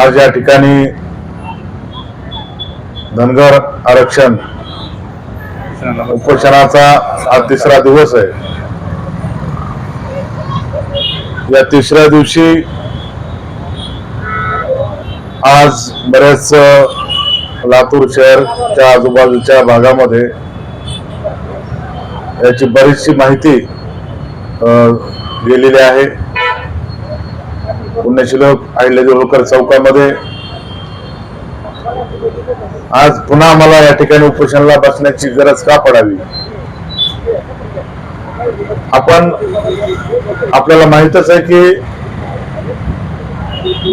आज या ठिकाणी धनगर आरक्षण उपोषणाचा हा तिसरा दिवस आहे. या तिसऱ्या दिवशी आज बरेच लातूर शहरच्या आजूबाजूच्या भागामध्ये याची बरीचशी माहिती गेलेली आहे. पुण्यशिलोक अहिल्या देवळकर चौकामध्ये. आज पुन्हा आम्हाला या ठिकाणी उपोषणाला बसण्याची गरज का पडावी? आपण आपल्याला माहितच आहे की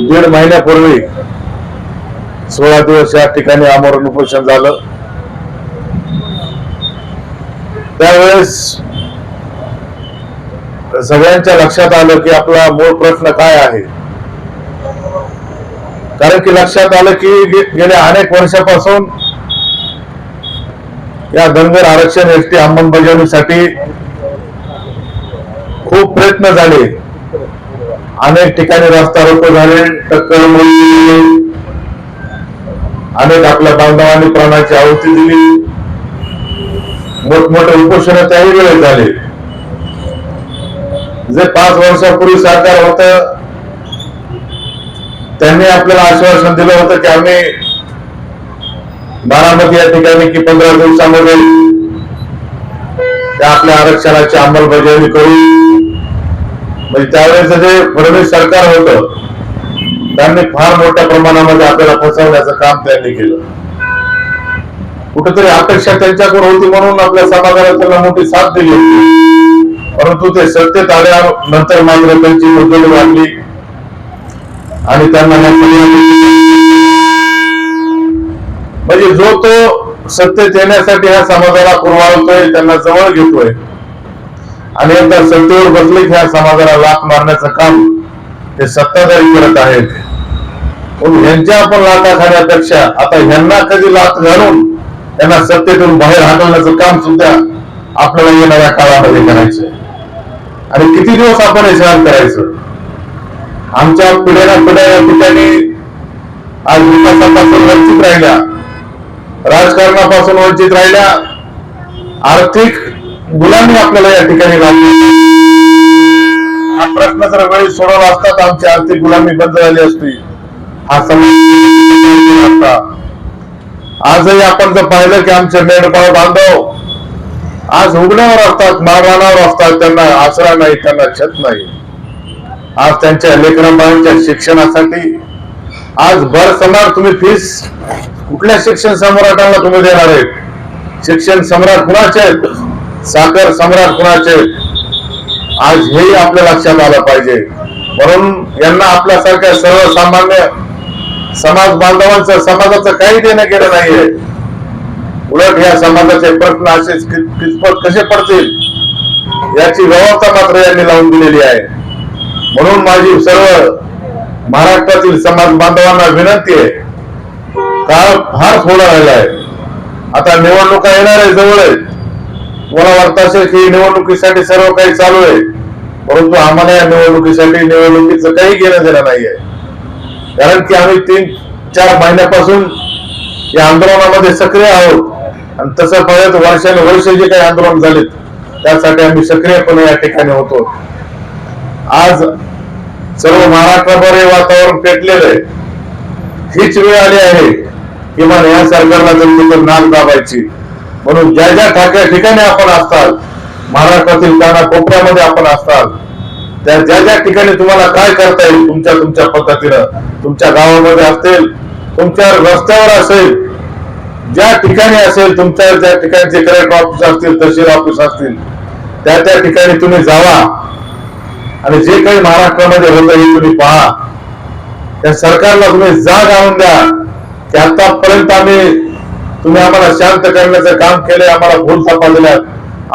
दीड महिन्यापूर्वी सोळा दिवस या ठिकाणी आमरण उपोषण झालं. त्यावेळेस सगळ्यांच्या लक्षात आलं की आपला मूळ प्रश्न काय आहे? कारण की लक्षात आलं की गेल्या अनेक वर्षापासून या धनगर आरक्षण एस टी अंमलबजावणीसाठी खूप प्रयत्न झाले. अनेक ठिकाणी रस्ता रोको झाले टक्कर अनेक आपल्या बांधवांनी प्राणाची आहुती दिली. मोठमोठे उपोषण त्याही वेळेस झाले. जे पाच वर्षापूर्वी सरकार होत त्यांनी आपल्याला आश्वासन दिलं होतं की आम्ही बारामती या ठिकाणी की पंधरा दिवसामध्ये त्या आपल्या आरक्षणाची अंमलबजावणी करू. म्हणजे त्यावेळेस जे फडणवीस सरकार होतं त्यांनी फार मोठ्या प्रमाणामध्ये आपल्याला फसवण्याचं काम त्यांनी केलं. कुठेतरी अपेक्षा त्यांच्याकडून होती म्हणून आपल्या समाजाला त्यांना मोठी साथ दिली होती. परंतु ते सत्तेत आल्यानंतर मात्र त्यांची मुद्दल वाढली. आणि त्यांना म्हणजे जो तो सत्तेत येण्यासाठी ह्या समाजाला पुरवाळतोय त्यांना जवळ घेतोय. आणि एकदा सत्तेवर बसले की ह्या समाजाला लाख मारण्याचं काम हे सत्ताधारी करत आहेत. पण ह्यांच्या आपण लाथा खाण्यापेक्षा आता ह्यांना कधी लाथ घालून त्यांना सत्तेतून बाहेर हाकलण्याचं काम सुद्धा आपल्याला येणाऱ्या काळामध्ये करायचंय. आणि किती दिवस आपण हे सहन करायचं? आमच्या पिढ्या पिढ्या या ठिकाणी आज विकासापासून वंचित राहिल्या राजकारणापासून वंचित राहिल्या आर्थिक गुलामी आपल्याला या ठिकाणी लागली. हा प्रश्न जर वेळी सोडवला असता तर आमची आर्थिक गुलामी बंद झाली असती. हा समज असता आजही आपण जर पाहिलं की आमचे मेंढपाळ बांधव आज उघड्यावर असतात मारवानावर असतात त्यांना आसरा नाही त्यांना छत नाही. आज त्यांच्या लेकरांच्या शिक्षणासाठी आज भर सम्राट तुम्ही फीस कुठल्या शिक्षण सम्राटांना तुम्ही देणार आहेत? शिक्षण सम्राट कुणाचे आहेत? साखर सम्राट कुणाचे आहेत? आज हेही आपल्या लक्षात आलं पाहिजे. म्हणून यांना आपल्यासारख्या सर्वसामान्य समाज बांधवांचं समाजाचं काही देणं गेलं नाहीये. उलट या समाजाचे प्रश्न असेच कि- कसे पडतील याची व्यवस्था मात्र यांनी लावून दिलेली आहे. म्हणून माझी सर्व महाराष्ट्रातील समाज बांधवांना विनंती आहे. काळ फार थोडा राहिला आहे. आता निवडणुका येणार आहे जवळ आहेत मला वाटत असेल की निवडणुकीसाठी सर्व काही चालू आहे. परंतु आम्हाला या निवडणुकीसाठी निवडणुकीचं काही घेणं देणं नाहीये कारण की आम्ही तीन चार महिन्यापासून या आंदोलनामध्ये सक्रिय आहोत. आणि तसं पाहिजे तर वर्षाने जे काही आंदोलन झालेत त्यासाठी आम्ही सक्रियपणे या ठिकाणी होतो. आज सर्व महाराष्ट्राभर हे वातावरण पेटलेलं आहे. हीच वेळ आली आहे किमान या सरकारला जर नाक दाबायची. म्हणून ज्या ज्या ठाक्या ठिकाणी आपण असताल महाराष्ट्रातील काना कोपऱ्यामध्ये आपण असताल त्या ज्या ज्या ठिकाणी तुम्हाला काय करता येईल तुमच्या तुमच्या पद्धतीनं तुमच्या गावामध्ये असतील तुमच्या रस्त्यावर असेल ज्या ठिकाणी असेल तुमच्या ज्या ठिकाणचे कलेक्टर ऑफिस असतील तहसील ऑफिस असतील. त्या त्या ठिकाणी तुम्ही जावा. आणि जे काही महाराष्ट्रामध्ये होतं हे तुम्ही पहा. त्या सरकारला तुम्ही जाग आणून द्या. की आतापर्यंत आम्ही तुम्ही आम्हाला शांत करण्याचं काम केले आम्हाला भूल थापा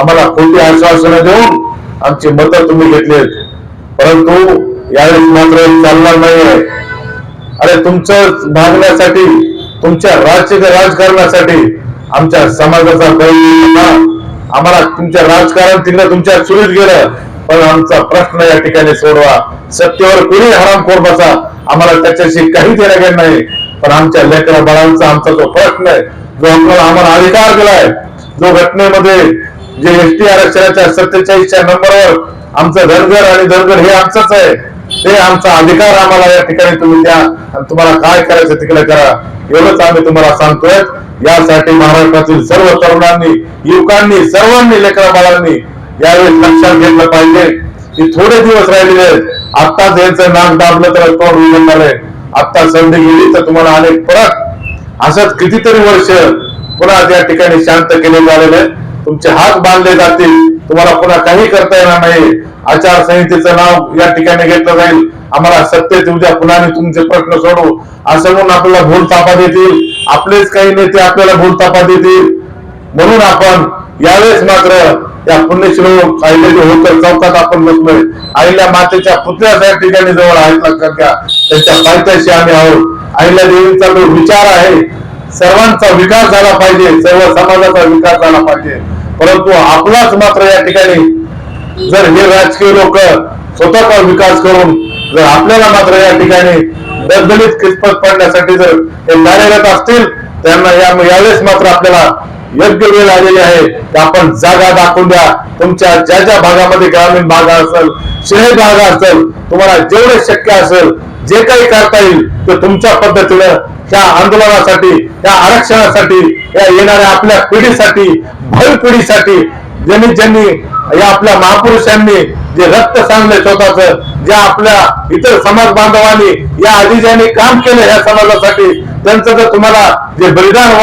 आम्हाला खोटी आश्वासनं देऊन आमची मतं तुम्ही घेतलीत परंतु यावेळी मात्र चालणार नाहीये. अरे तुमचं भागण्यासाठी तुमच्या राज्य राजकारणासाठी आमच्या समाजाचा आम्हाला तुमच्या राजकारण तिकडे तुमच्या चुलीत गेलं. पण आमचा प्रश्न या ठिकाणी सोडवा. सत्तेवर कुणी हरामखोर बसा? आम्हाला त्याच्याशी काही देणं घेणं नाही. पण आमच्या लेकरा बाळांचा आमचा जो प्रश्न आहे जो आपल्याला आम्हाला अधिकार दिलाय जो घटनेमध्ये जे एस टी आरक्षणाच्या सत्तेचाळीसच्या नंबरवर आमचं धनगर आणि धनगर हे आमचंच आहे. हे आमचा अधिकार आम्हाला या ठिकाणी तुम्ही द्या. आणि तुम्हाला काय करायचं तिकडे करा. एवढंच आम्ही तुम्हाला सांगतोय. यासाठी महाराष्ट्रातील सर्व तरुणांनी युवकांनी सर्वांनी लेकरा बाळांनी यावेळी लक्षात घेतलं पाहिजे. की थोडे दिवस राहिलेले आहेत. आत्ताच यांचं नाक दाबलं तर तोंड उघडणार आहे आत्ता संधी गेली तर तुम्हाला अनेक परत असंच कितीतरी वर्ष पुन्हा त्या ठिकाणी शांत केले झालेले तुमचे हात बांधले जातील. तुम्हाला पुन्हा काही करता येणार नाही. आचारसंहितेचं नाव या ठिकाणी घेतलं जाईल. आम्हाला सत्तेत उद्या पुन्हा तुमचे प्रश्न सोडू. असं म्हणून आपल्याला भूल तापा देतील. आपलेच काही नेते आपल्याला भूल तापा देतील. म्हणून आपण यावेळेस मात्र या पुण्यश्लोक अहिल्याचे होतं चौकात आपण बसलोय. आईला मातेच्या पुतळ्याच्या ठिकाणी जवळ आहेत लक्षात घ्या. त्यांच्या पायथ्याशी आम्ही आहोत. आईला देवीचा जो विचार आहे सर्वांचा विकास झाला पाहिजे. सर्व समाजाचा विकास झाला पाहिजे. परंतु आपलाच मात्र या ठिकाणी जर हे राजकीय लोक स्वतःचा विकास करून जर आपल्याला मात्र या ठिकाणी दलदलीत किस्मत पडण्यासाठी जर हे कार्यरत असतील त्यांना या यावेळेस मात्र आपल्याला योग्य वेळ आलेली आहे की आपण जागा दाखवून द्या. तुमच्या ज्या ज्या भागामध्ये ग्रामीण भाग असेल शहरी भाग असेल तुम्हाला जेवढे शक्य असेल जे काही करता येईल ते तुमच्या पद्धतीनं त्या आंदोलनासाठी त्या आरक्षणासाठी या येणाऱ्या आपल्या पिढीसाठी भावी पिढीसाठी ज्यांनी ज्यांनी या आपल्या महापुरुषांनी जे रक्त सांगले स्वतःच ज्या आपल्या इतर समाज बांधवांनी या आधी ज्यांनी काम केलं या समाजासाठी त्यांचं जर तुम्हाला जे बलिदान